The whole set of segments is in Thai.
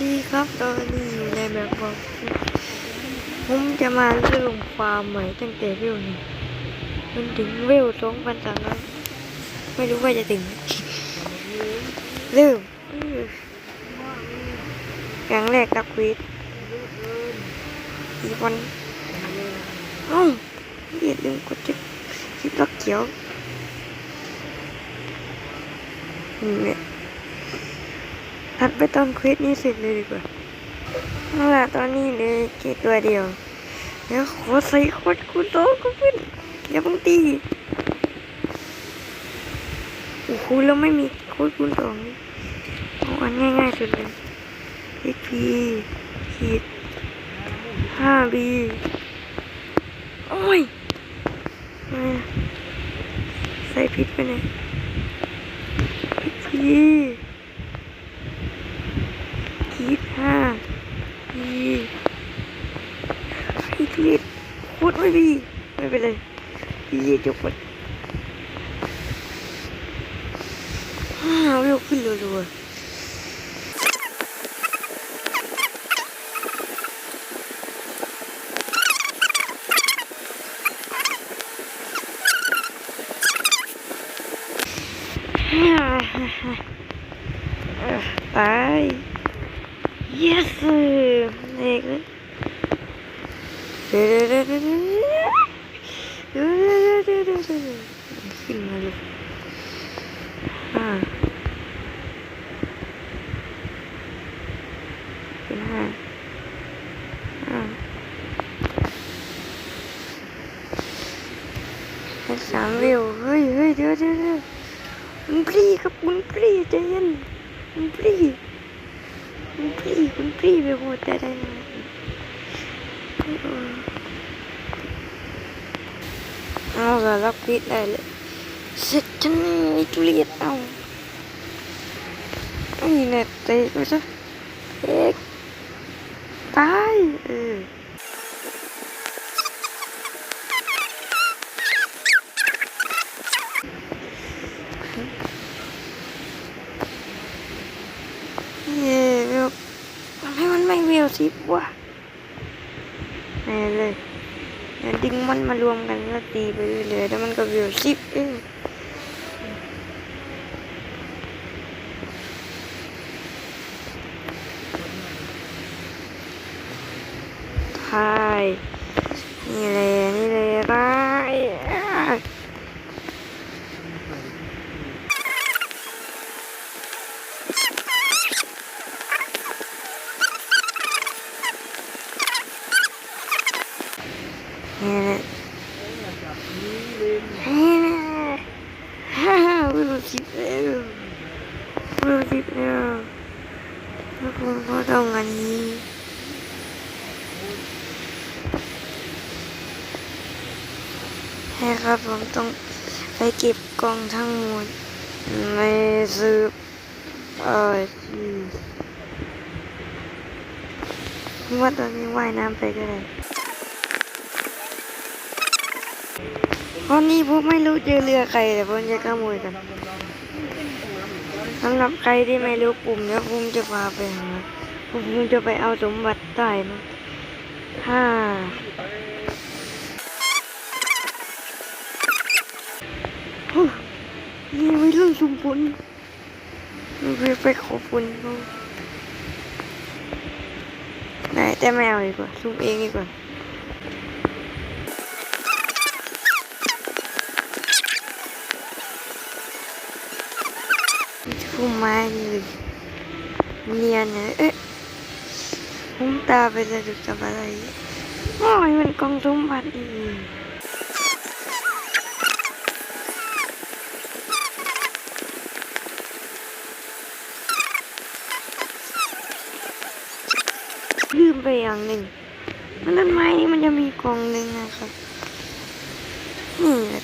ดีครับตอนนี้อยู่ในแบบบอกผมจะมาเริ่มฟาร์มใหม่ตั้งแต่เวลหนึ่งจนถึงเวลสองพันสามร้อยไม่รู้ว่าจะถึงเริ่มอย่างแรกกับควิดอีกวันอ้าอย่าลืมกดจะคลิปล็อกเขียวนี่ ทัดไปตอนควิดนี้เสร็จเลยดีกว่าเอาละตอนนี้เลยแค่ตัวเดียวเดี๋ยวขอใส่โคตรคูณโตก็เพื่อนอย่าเพิ่งตีโอ้โหแล้วไม่มีโคตรคูณสองเอาอันง่ายๆสุดเลย XP ขีด 5B โอ้ยใส่ผิดไปเนี่ย XP ไม่มีไม่เป็นไรยี่จบไปวิวขึ้นรัวๆไป yes เอกเลย ขึ้นมาเลยอ่าเป็นห้าห้าเป็นสามวิวเฮ้ยเฮ้ยเดี๋ยวเดี๋ยวเดี๋ยวคุณพรีครับคุณพรีใจเย็นคุณพรี คุณพี่คุณพี่ไปหมดแต่ได้ไง เอาละรับปิดได้เลยเสร็จฉันมีทุเรียนเอาไอ้เน็ตเตะไปซะเอกตายเออเย้เวลทำไมมันไม่เวลสิบวะแน่ เลยเดึงมันมารวมกันแล้วตีไปเรื่อยๆแล้วมันก็เวลสิปเองใช่นี่เลยนี่เลยฮ่าฮ่าเวลสิบแล้วเวลสิบแล้วแล้วผมก็ต้องอันนี้ ใช่ครับผมต้องไปเก็บกล่องทั้งหมดในซื้อ เออที่ว่าตอนนี้ว่ายน้ำไปก็ได้ตอนนี้ผมไม่รู้เจอเรือใครแต่ผมจะขโมยกันสำหรับใครที่ไม่รู้ปุ่มเดี๋ยวผมจะพาไปหาผมจะไปเอาสมบัติใต้นะห้าโอ้ยนี่ไม่เรื่องชุมพล ไปไปขอบคุณเขาได้แต่ไม่เอาดีกว่าซุ่มเองดีกว่าพุ่มไม้นี่เลยเนียนเลยเอ๊ะพุ่มตาไปสะดุดกับอะไรโอ้ยมันกองสมบัติอีก ลืมไป อย่างหนึ่งมันต้นไม้นี่มันจะมีกล่องหนึ่งนะครับนี่แหละ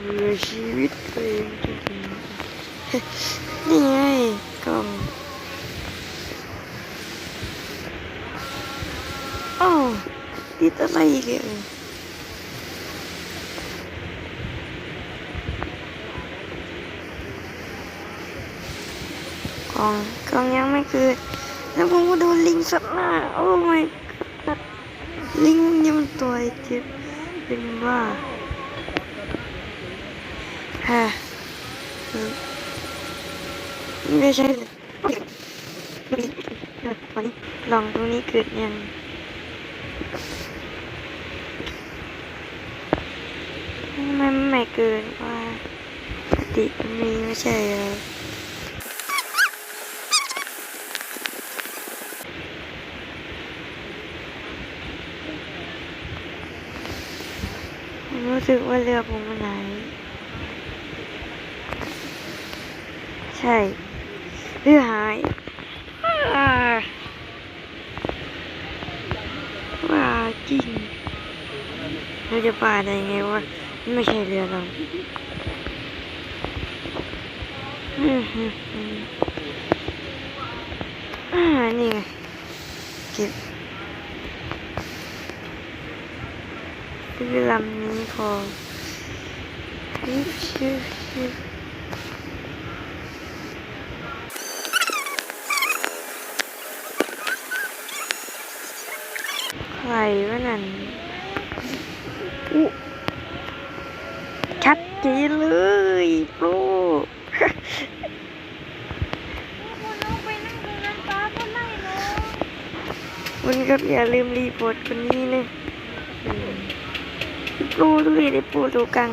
เหลือชีวิตตัวเองจริงๆนี่ไงกล่องโอ้ติดอะไรอีกเนี่ย กล่องกล่องยังไม่เกิดแล้วผมก็โดนลิงสัตว์หน้าโอ้ไม่ลิงนี่มันตัวไอ้เจ็บเป็นว่าฮะไม่ใช่ลองตรงนี้เกิดยังไมันไม่เกินว่าปกติมันมีไม่ใช่เหรอผมรู้ สึกว่าเรือผมมันไหลใช่ เรือหายอ่าว่าจริงเราจะป่าได้ไงวะไม่ใช่เรือเราอืมอืมอืมอ่านี่ไงเก็บ ซื้อลำนี้พอชิบชิบชิบใครวะนั่นอุ๊ชัดเจนเลยโปรคุณครับอย่าลืมรีโพอร์ตคนนี้นะอืม โปรด้วยได้ปรตัวกัง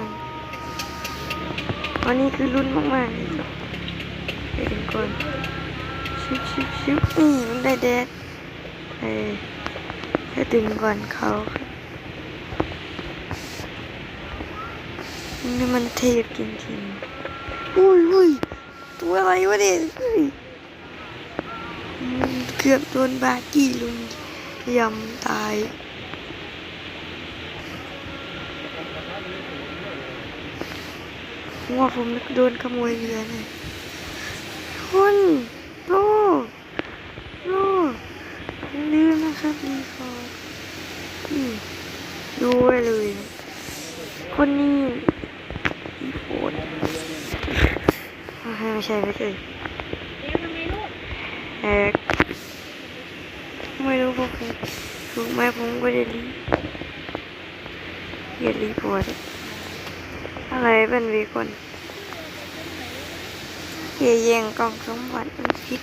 วันนี้คือรุ่นมากๆเลยครับไปถึงก่อนชิบชิบชิบนี่มันได้แดดเออจะดึงก่อนเขาครับนี่มันเทพจริงๆอุ้ยอุ้ยตัวอะไรวะเนี่ยเฮ้ยเกือบโดนบากี้ลุงยำตาย ว่าผมโดนขโมยเรือเนี่ยคุณโลโลอย่าลืมนะครับรีคอร์ดูไว้เลย คนนี้อีโฟนไม่ใช่ไม่ใช่แฮกไม่รู้ผมถูกไหมผมก็จะรีอย่ารีพอร์ต อะไรเป็นวีคนเย่แย่งกล่องสมบัติมันผิด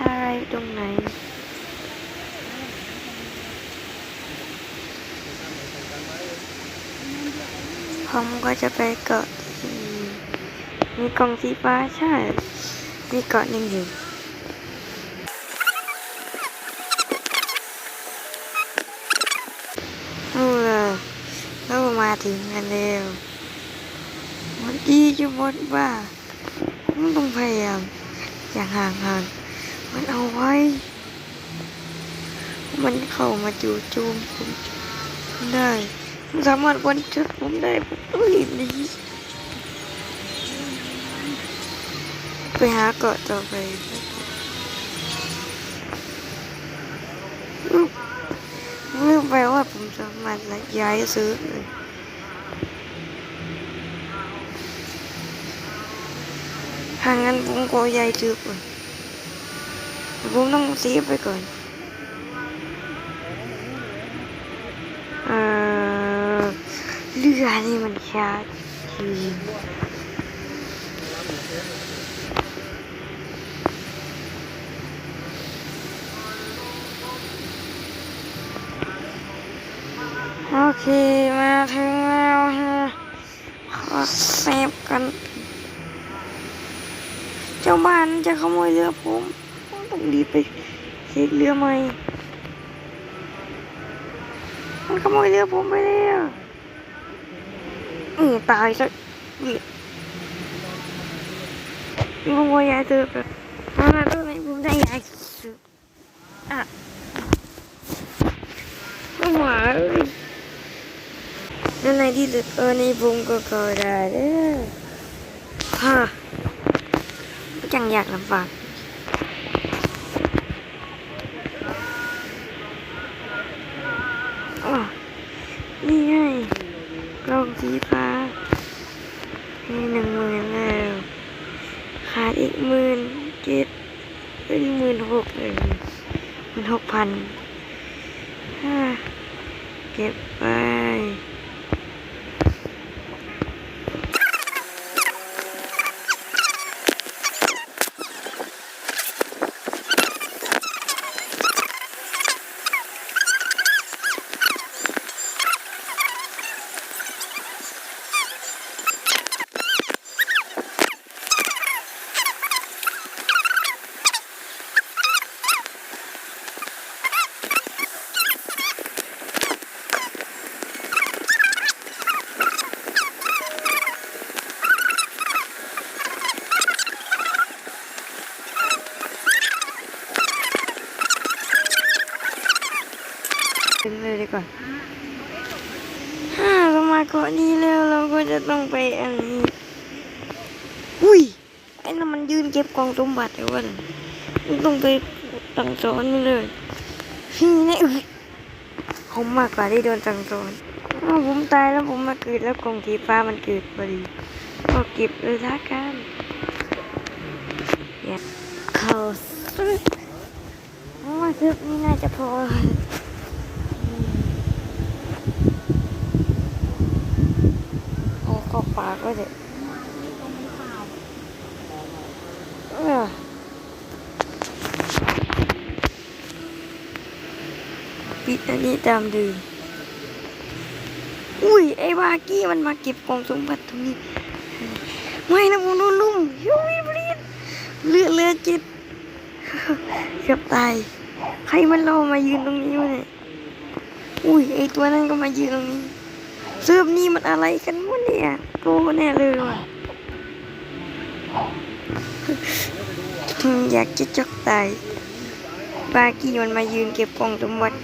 อะไรตรงไหนผมก็จะไปเกาะที่มีกล่องสีฟ้าใช่ มีเกาะหนึ่งอยู่เอาล่ะเรามาถึงกันแล้ว วันดีจะหมดว่าผมต้องพยายามอย่างห่างๆมันเอาไว้ มันเข้ามาจู่โจมผมได้มันสามารถวันจุดผมได้ผมต้องรีบหนีไปหาเกาะต่อไปอุ๊ยไม่แปลว่าผมสามารถย้ายซื้อเลย ถ้างั้นผมก็ยายซื้อก่อนผมต้องเสีไปก่อนเอ่อเรือนี่มันช้าจริงโอเค มาถึงแล้วฮะขอเซฟกัน จ้าบ้านจะขโมยเรือผมต้องรีบไปเช็คเรือใหม่มันขโมยเรือผมไปแล้วอือตายซะนี่ผมว่าย้ายเรือไปเอาล่ะตอนนี้ผมได้ยายเรืออะไม่หวาเอ้ยนั่นในที่สุดเออในผมก็เข้าได้แล้วฮะ จังอยากลำบากนี่ไงกล้องสีฟ้าให้หนึ่งหมื่นแล้วขาดอีกหมื่นเจ็ดเป็นหมื่นหกเลยหมื่นหกพันอ่าเก็บไป ถึงเลยดีกว่าถ้า เรามาเกาะนี้แล้วเราก็จะต้องไปอันนี้ อุ้ย ไอ้นั่นมันยืนเก็บกองสมบัติไอ้วันมันต้องไปสั่งสอนมันเลยพี่นี่อุ๊ยผมมากกว่าที่โดนสั่งสอนอ้าวผมตายแล้วผมมาเกิดแล้วกองสีฟ้ามันเกิดพอดีก็เก็บเลยละกันเนี่ยเขาซึกเพราะว่าซึกนี่น่าจะพอ เอาเข้า ปากก็เด็ดปิดอันนี้ตามดืมอุ้ย ไอ้บากี้มันมาเก็บกองสมบัติตรงนี้ ไม่นะผมโดนลุ่มยูวิบลีดเลือดเลือดจิตเกือบตาย ใครมันรอมายืนตรงนี้วะเนี่ย อุ้ย ไอตัวนั้นก็มายืนตรงนี้ เซิร์ฟนี่มันอะไรกันวะเนี่ยโกแน่เลยว่ะอยากจะจกตายบากี้มันมายืนเก็บกล่องสมบัติ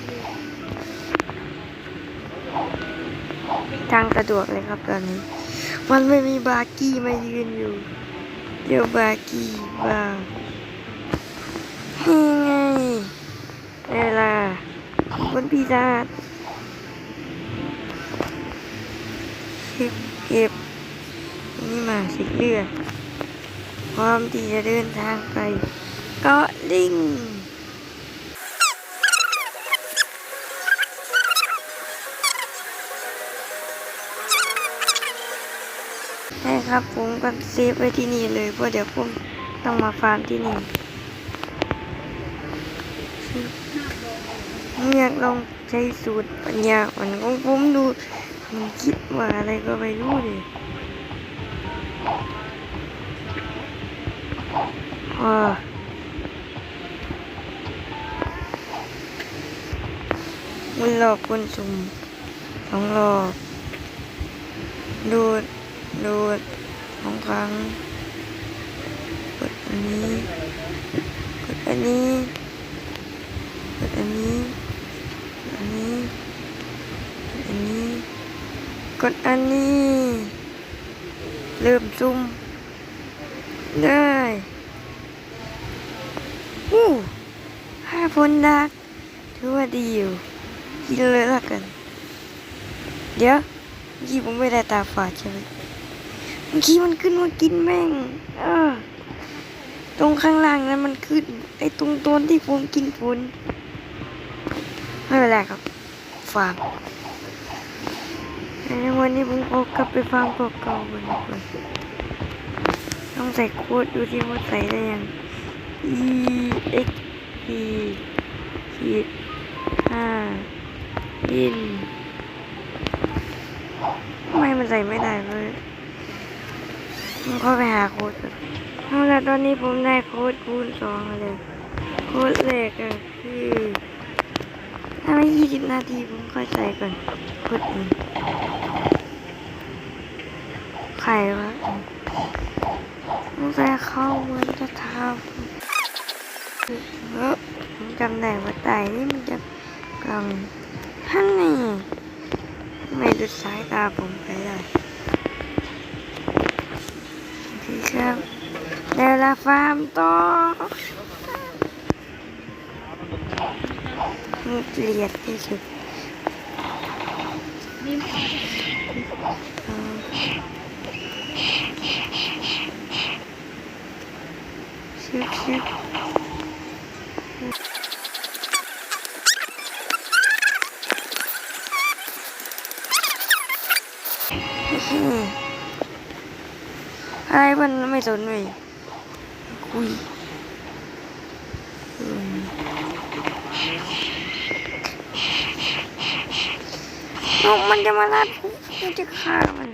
ทางสะดวกเลยครับตอนนี้ มันไม่มีบากี้มายืนอยู่ เดี๋ยวบากี้บ้างนี่ไงเวลาบนปีศาจ เก็บเก็บนี่มาสิเลือดพร้อมที่จะเดินทางไปเกาะลิงใช่ครับผมก็เซฟไว้ที่นี่เลยเพราะเดี๋ยวผมต้องมาฟาร์มที่นี่ผมอยากลองใช้สูตรปัญญาอ่อนของผมดู มันคิดว่าอะไรก็ไม่รู้ดิอ่ามันหลอกคนสุ่มสองหลอก ดูด ดูดสองครั้ง กดอันนี้ กดอันนี้ กดอันนี้ กดอันนี้ กดอันนี้ กดอันนี้เริ่มซุ่มได้อู้ห้าพนดักถือว่าดีอยู่กินเลยละกัน เดี๋ยวเมื่อกี้ผมไม่ได้ตาฝาดใช่ไหมเมื่อกี้มันขึ้นมากินแม่ง เออ ตรงข้างล่างนั้นมันขึ้น ไอ้ตรงต้นที่ผมกินฝนไม่เป็นไรครับ ฝาก วันนี้ผมเอากลับไปฟาร์มเก่าๆเหมือนกันต้องใส่โค้ดดูที่ว่าใส่ได้ยัง e x p ขีดห้าบินทำไมมันใส่ไม่ได้เลยผมเข้าไปหาโค้ดก่อนเอาละตอนนี้ผมได้โค้ดคูณสองเลยโค้ดแรกก็คือถ้าไม่ยี่สิบนาทีผมค่อยใส่ก่อนโค้ดหนึ่ง ครวะสงสัยเขาเหมือนจะทำเออผมจำได้ว่าไต่นี่มันจะกล่องท่านนี่ไม่ดูสายตาผมไปได้โอเครับเดี๋ยวเราฟาร์มต่อมันเลียดที่สุด อะไรมันไม่สนเลยคุยนกมันจะมาลัดมันจะฆ่ามัน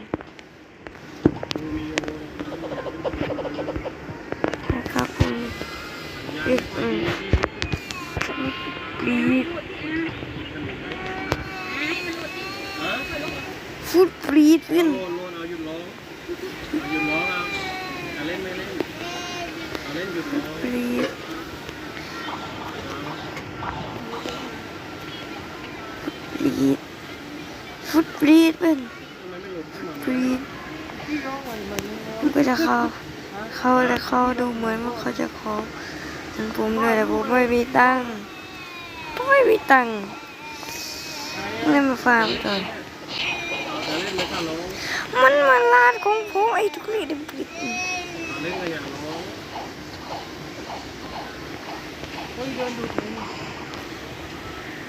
เขาเขาแล้วเขาดูเหมือนว่าเขาจะขอเงินผมด้วยแต่ผมไม่มีตังค์ผมไม่มีตังค์เล่นมาฟาร์มก่อนมันมาลาดของผมไอ้ทุกนี่เด็กปิดเอาเล่นก็อย่าร้อง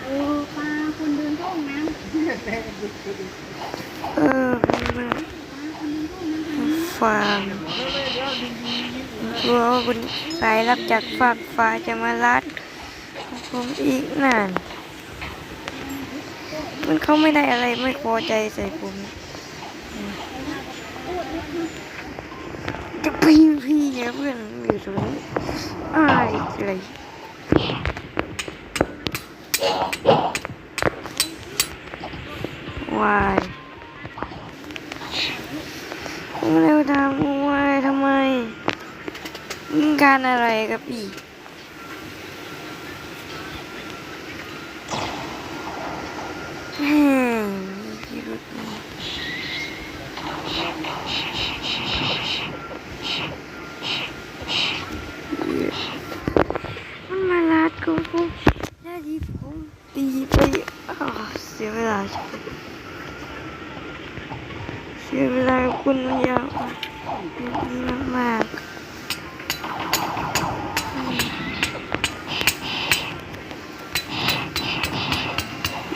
เออปลาคนเดินเข้าห้องน้เออ ฟาร์มกลัวว่าคุณสายรับจากฝากฟ้าจะมาลัดผมอีกนาน มันเขาไม่ได้อะไรไม่พอใจใส่ผมจะพี่พี่เนี่ยเพื่อนอยู่ตรงนี้อายอะไร การอะไรกับพี่พิรุดนี่มันมาลาดกูผมหน้าที่ผมตีไปอ้าวเสียเวลาเสียเวลาคุณยาวมากมาก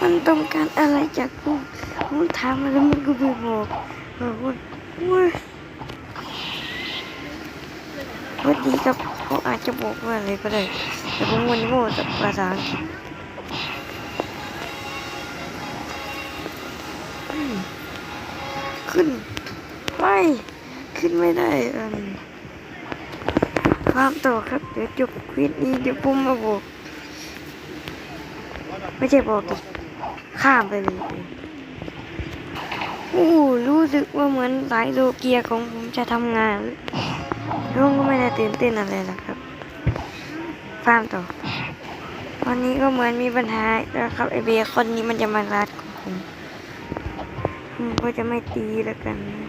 มันต้องการอะไรจากกูผมถามมาแล้วมันก็ไม่บอกบอกว่าวันดีครับเขาอาจจะบอกว่าอะไรก็ได้ แต่ผมวันนี้โง่แต่ภาษาอังกฤษขึ้นไม่ขึ้นไม่ได้ความต่อครับ เดี๋ยวจบควิดนี้เดี๋ยวผมมาบอก ไม่ใช่บอกดิ ข้ามไปเลยโอ้รู้สึกว่าเหมือนสายโลเกียของผมจะทำงานลุงก็ไม่ได้ตื่นเต้นอะไรหรอกครับฟาร์มต่อวันนี้ก็เหมือนมีปัญหาแล้วครับไอเบคอนนี้มันจะมารัดของผมผมก็จะไม่ตีแล้วกันนะ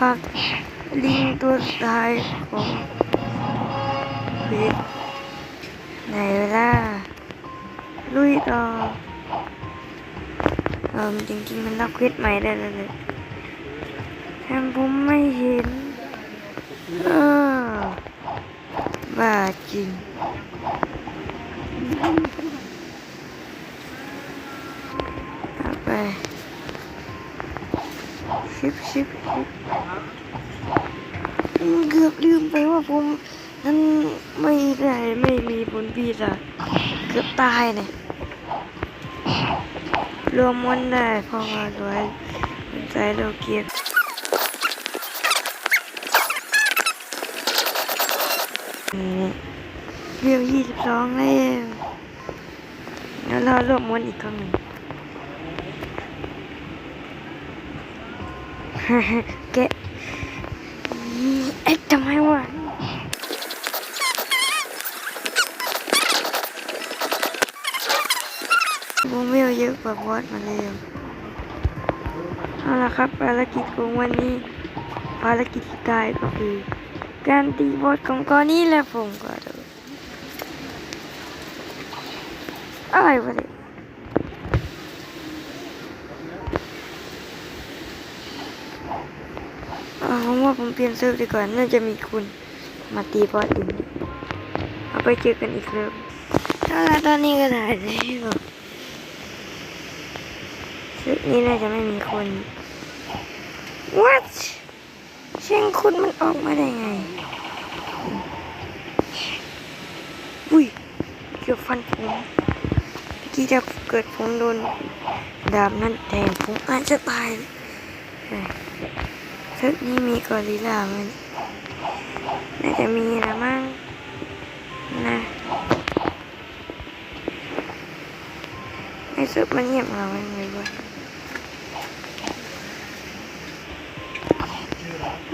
อะฟังลิงตัวสุดท้ายของพชรไหนเวลาลุยต่อเออจริงๆมันรับเควสใหม่ได้เลยเลยแถมผมไม่เห็นเออบ้าจริง ชิบชิบชิบอืมเกือบลืมไปว่าผมนั้นไม่ได้ไม่มีผลปีศาจเกือบตายเนี่ยรวมมันได้พราะว่าสวยใจโลเกียนี่เรียวยี่สิบสองแล้วแล้วเรารวมมันอีกครั้งหนึ่ง แกเอ๊ะทำไมวะผมไม่เอาเยอะกว่าบอสมาเลยเอาละครับภารกิจของวันนี้ภารกิจที่กายก็คือ การตีบอสของกอนี้แหละผมก็ดูอะไรวะเนี่ย ว่าผมเปลี่ยนเซิร์ฟดีกว่าน่าจะมีคุณมาตีบอสอื่นเอาไปเจอกันอีกเซิร์ฟถ้าตอนนี้ก็ได้แล้วเซิร์ฟนี้น่าจะไม่มีคน what เสียงคุณมันออกมาได้ไง อุ้ยเกือบฟันผมเมื่อกี้จะเกิดผมโดนดาบนั้นแทงผมอาจจะตาย เฮ้ยเซิร์ฟนี้มีกอริลลามันน่าจะมีละมั้งนะไอซิร์ฟมันเงียบเราไงวะ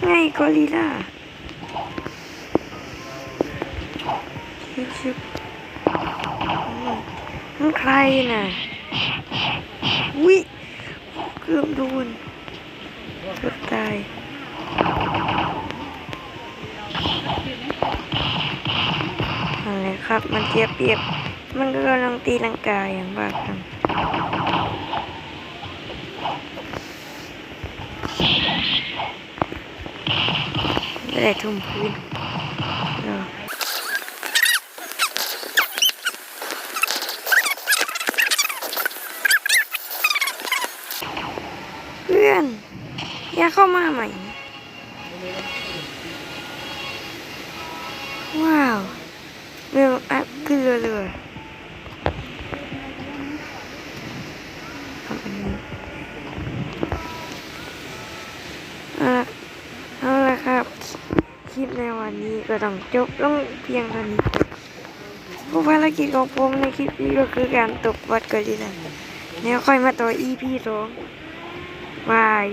ไงกอริลลาชิบชิบมันใครน่ะวิเกือบโดนเกือบตาย อะครับ มันเจียบเปียบ มันก็กำลังตีลังกายอย่างบ้าคลั่งไม่ได้ทุ่มพื้นเออเพื่อน อย่าเข้ามาใหม่ ว้าว เร็วอัพขึ้นเรื่อยๆทำอันนี้เอาละเอาละครับ คลิปในวันนี้ก็ต้อง จบลงเพียงเท่านี้ผู้ภารกิจของผมในคลิปนี้ก็คือการตบวัดกอริลลาแล้วค่อยมาต่อ EP สองบาย